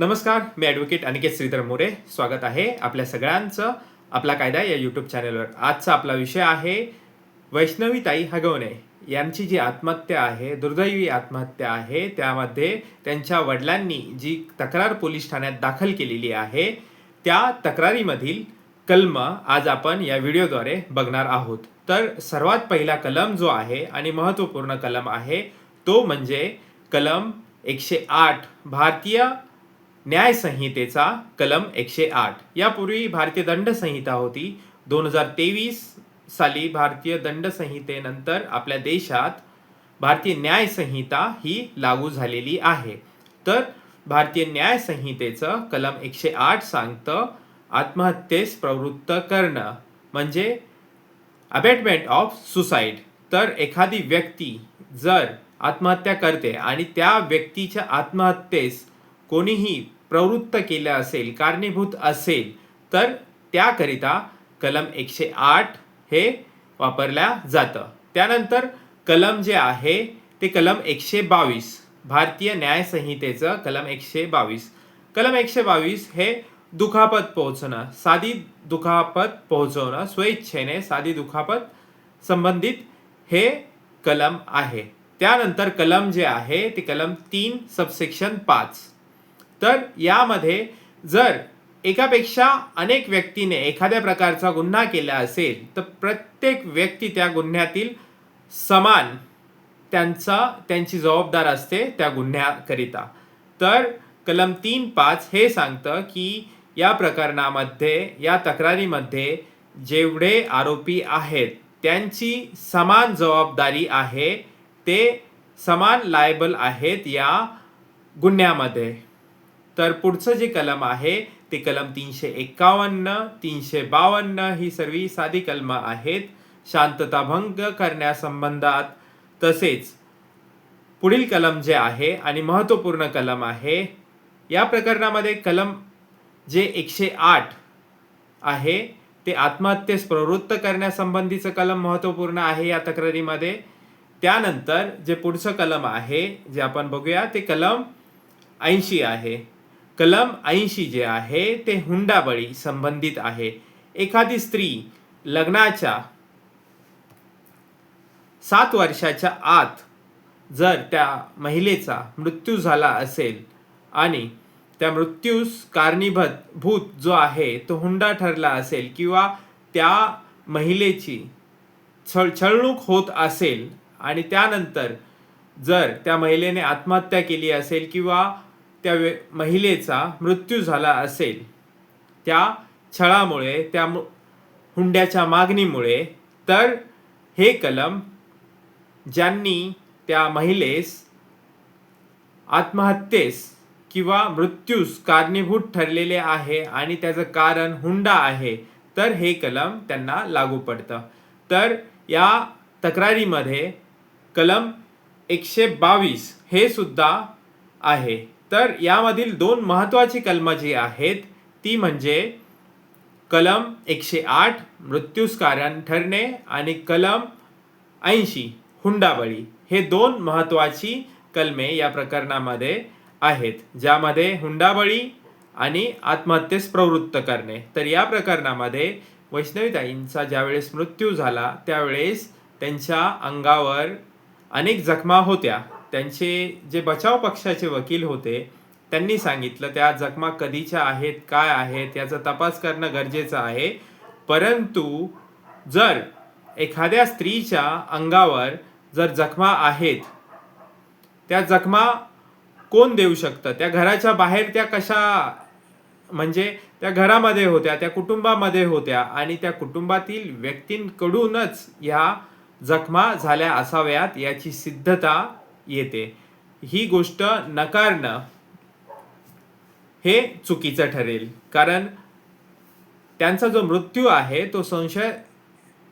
नमस्कार मी ॲडव्होकेट अनिकेत श्रीधर मोरे. स्वागत आहे आपल्या सगळ्यांचं आपला कायदा या यूट्यूब चॅनलवर आजचा आपला विषय आहे वैष्णवीताई हगवणे. यांची जी आत्महत्या आहे दुर्दैवी आत्महत्या आहे त्यामध्ये त्यांच्या वडिलांनी जी तक्रार पोलीस ठाण्यात दाखल केलेली आहे त्या तक्रारीमधील कलम आज आपण या व्हिडिओद्वारे बघणार आहोत. तर सर्वात पहिला कलम जो आहे आणि महत्त्वपूर्ण कलम आहे तो म्हणजे कलम एकशे आठ. भारतीय न्याय संहितेचा कलम एकशे आठ. यापूर्वी भारतीय दंड संहिता होती. दोन हजार तेवीस साली भारतीय दंड संहितेनंतर आपल्या देशात भारतीय न्याय संहिता ही लागू झालेली आहे. तर भारतीय न्याय संहितेचं कलम एकशे आठ सांगतं आत्महत्येस प्रवृत्त करणं म्हणजे अबेटमेंट ऑफ सुसाईड तर एखादी व्यक्ती जर आत्महत्या करते आणि त्या व्यक्तीच्या आत्महत्येस कोणीही प्रवृत्त केलं असेल कारणीभूत असेल तर त्याकरिता कलम एकशे आठ हे वापरल्या जातं. त्यानंतर कलम जे आहे ते कलम एकशे बावीस. भारतीय न्यायसंहितेचं कलम एकशे बावीस. कलम एकशे बावीस हे दुखापत पोहोचणं साधी दुखापत पोहोचवणं स्वेच्छेने साधी दुखापत संबंधित हे कलम आहे. त्यानंतर कलम जे आहे ते कलम तीन सबसेक्शन पाच. तर यामध्ये जर एकापेक्षा अनेक व्यक्तीने एखाद्या प्रकारचा गुन्हा केला असेल तर प्रत्येक व्यक्ती त्या गुन्ह्यातील समान त्यांचा त्यांची जबाबदार असते त्या गुन्ह्याकरिता. तर कलम तीन पाच हे सांगतं की या प्रकरणामध्ये या तक्रारीमध्ये जेवढे आरोपी आहेत त्यांची समान जबाबदारी आहे ते समान लायबल आहेत या गुन्ह्यामध्ये. तर पुढचं जे कलम आहे ते कलम तीनशे एकावन्न तीनशे बावन्न ही सर्व साधी कलम आहेत. शांतता भंग करण्यासंबंधात तसेच पुढील कलम जे आहे आणि महत्त्वपूर्ण कलम आहे या प्रकरणामध्ये कलम जे एकशे आठ आहे ते आत्महत्येस प्रवृत्त करण्यासंबंधीचं कलम महत्त्वपूर्ण आहे या तक्रारीमध्ये. त्यानंतर जे पुढचं कलम आहे जे आपण बघूया ते कलम ऐंशी आहे. कलम ऐंशी जे आहे ते हुंडाबळी संबंधित आहे. एखादी स्त्री लग्नाच्या सात वर्षाच्या आत जर त्या महिलेचा मृत्यू झाला असेल आणि त्या मृत्यूस कारणीभूत भूत जो आहे तो हुंडा ठरला असेल किंवा त्या महिलेची छळ छळणूक होत असेल आणि त्यानंतर जर त्या महिलेने आत्महत्या केली असेल किंवा त्या वे महिलेचा मृत्यू झाला असेल. त्या छळामुळे त्या हुंड्याच्या मागणीमुळे तर हे कलम ज्यांनी त्या महिलेस आत्महत्येस किंवा मृत्यूस कारणीभूत ठरलेले आहे आणि त्याचं कारण हुंडा आहे तर हे कलम त्यांना लागू पडतं. तर या तक्रारीमध्ये कलम एकशे बावीस हे सुद्धा आहे. तर यामधील दोन महत्त्वाची कलमं जी आहेत ती म्हणजे कलम एकशे आठ मृत्यूस कारण ठरणे आणि कलम ऐंशी हुंडाबळी. हे दोन महत्त्वाची कलमे या प्रकरणामध्ये आहेत ज्यामध्ये हुंडाबळी आणि आत्महत्येस प्रवृत्त करणे. तर या प्रकरणामध्ये वैष्णवीताईंचा ज्यावेळेस मृत्यू झाला त्यावेळेस त्यांच्या अंगावर अनेक जखमा होत्या. त्यांचे जे बचाव पक्षाचे वकील होते त्यांनी सांगितलं त्या जखमा कधीच्या आहेत काय आहेत याचा तपास करणं गरजेचं आहे. परंतु जर एखाद्या स्त्रीच्या अंगावर जर जखमा आहेत त्या जखमा कोण देऊ शकतं? त्या घराच्या बाहेर त्या कशा म्हणजे त्या घरामध्ये होत्या त्या कुटुंबामध्ये होत्या आणि त्या कुटुंबातील व्यक्तींकडूनच ह्या जखमा झाल्या असाव्यात याची सिद्धता येते. ही गोष्ट नकारणं हे चुकीचं ठरेल. कारण त्यांचा जो मृत्यू आहे तो संशय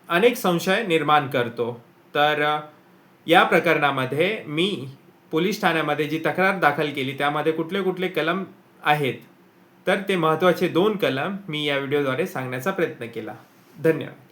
अनेक संशय निर्माण करतो. तर या प्रकरणामध्ये मी पोलीस ठाण्यामध्ये जी तक्रार दाखल केली त्यामध्ये कुठले कुठले कलम आहेत तर ते महत्त्वाचे दोन कलम मी या व्हिडिओद्वारे सांगण्याचा प्रयत्न केला. धन्यवाद.